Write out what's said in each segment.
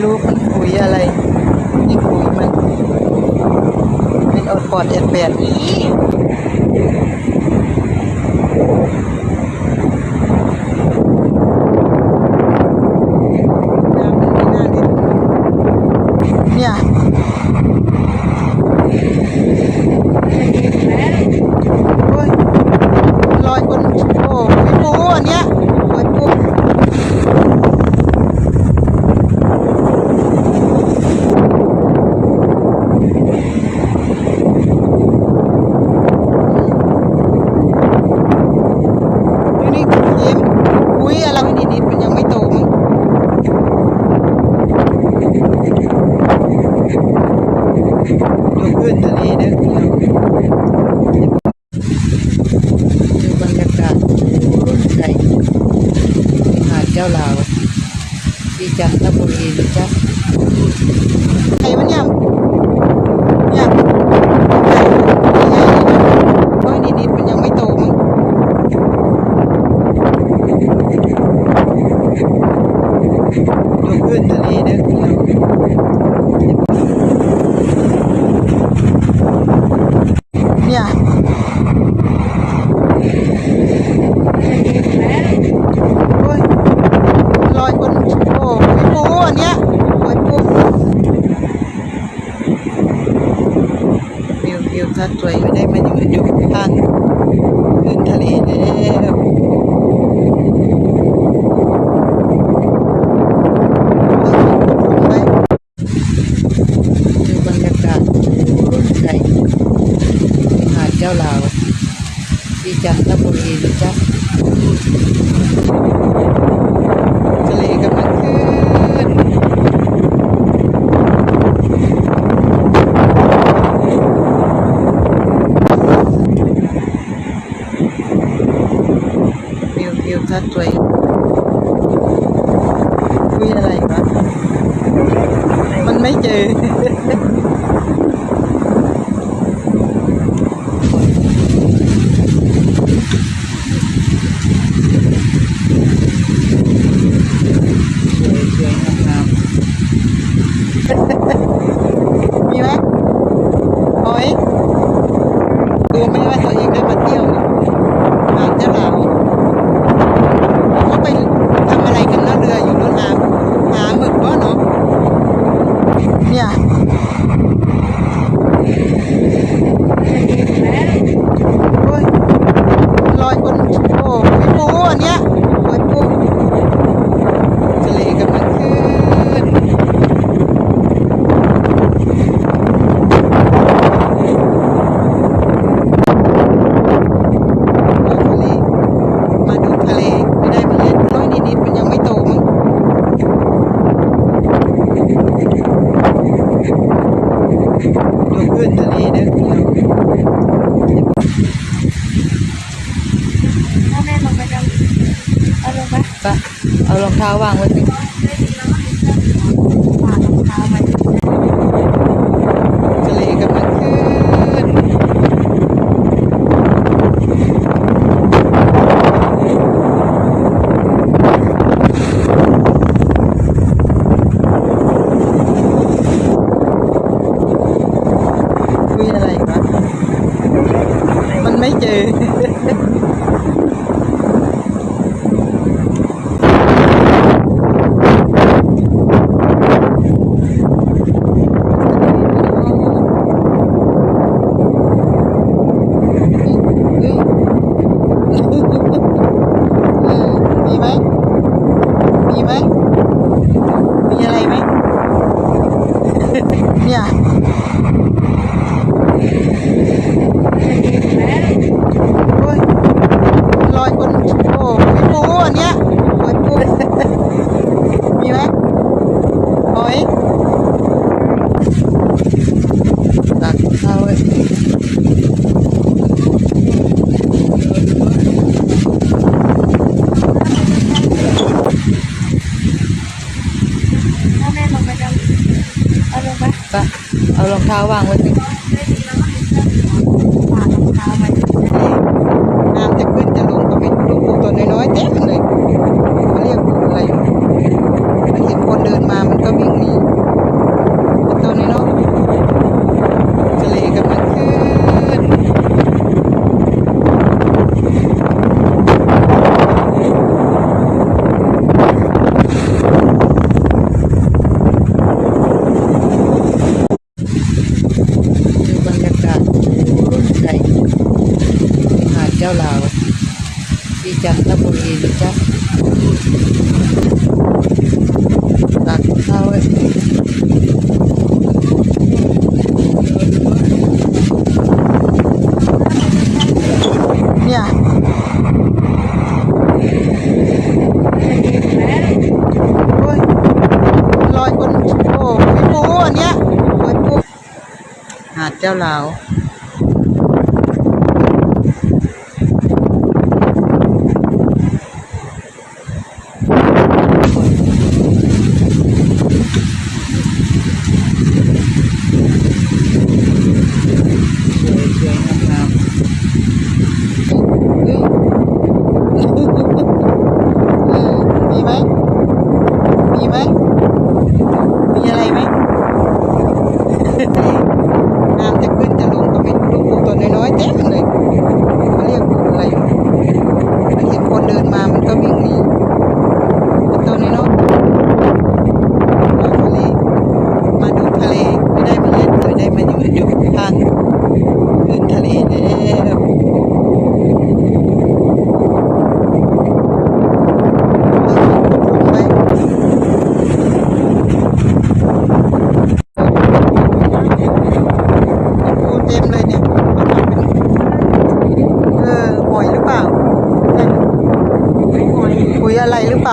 ่รู้มันปุยอะไร นี่ปุยมันเป็นอดปอดเอดแปดนี่ จ้าลาวที่จันทบุรีนะจ๊ะใครมันยำ วิวทัดสวยไม่ได้มาอยู่อยู่ข้บท่านขึ้นทะเลแล้วเจ้าลาวที่จันทบุรีนะจ๊ะ จะสวยคุยอะไรวะมันไม่เจอ ระวัง ไปเอารองเท้าวางไว้สิ ยวลาวที่จันทบุรีนะจ๊ะตัดข้าวไว้เนี่ยลอยบนโอ้ปูอันเนี้ยหาเจ้าลา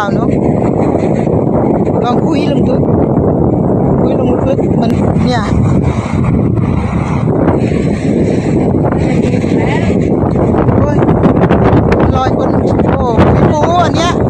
vào nó. Nó quý lắm tôi quý lắm một mình nha rồi lòi quần, ồ, cái bố à nhá.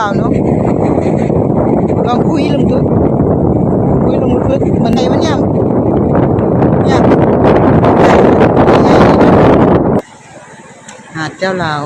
ลาเนาะลองคุยลงตัวคุยลงตัวมันไหนมันยำยำหาดเจ้าลาว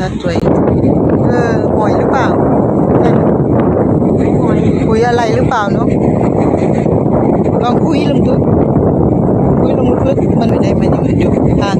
จะสวยเออหวยหรือเปล่าคุยอะไรหรือเปล่าเนาะลองคุยลุงตุ๊ดคุยลุงตุ๊ดมันไม่ได้มันยังอยู่ทาง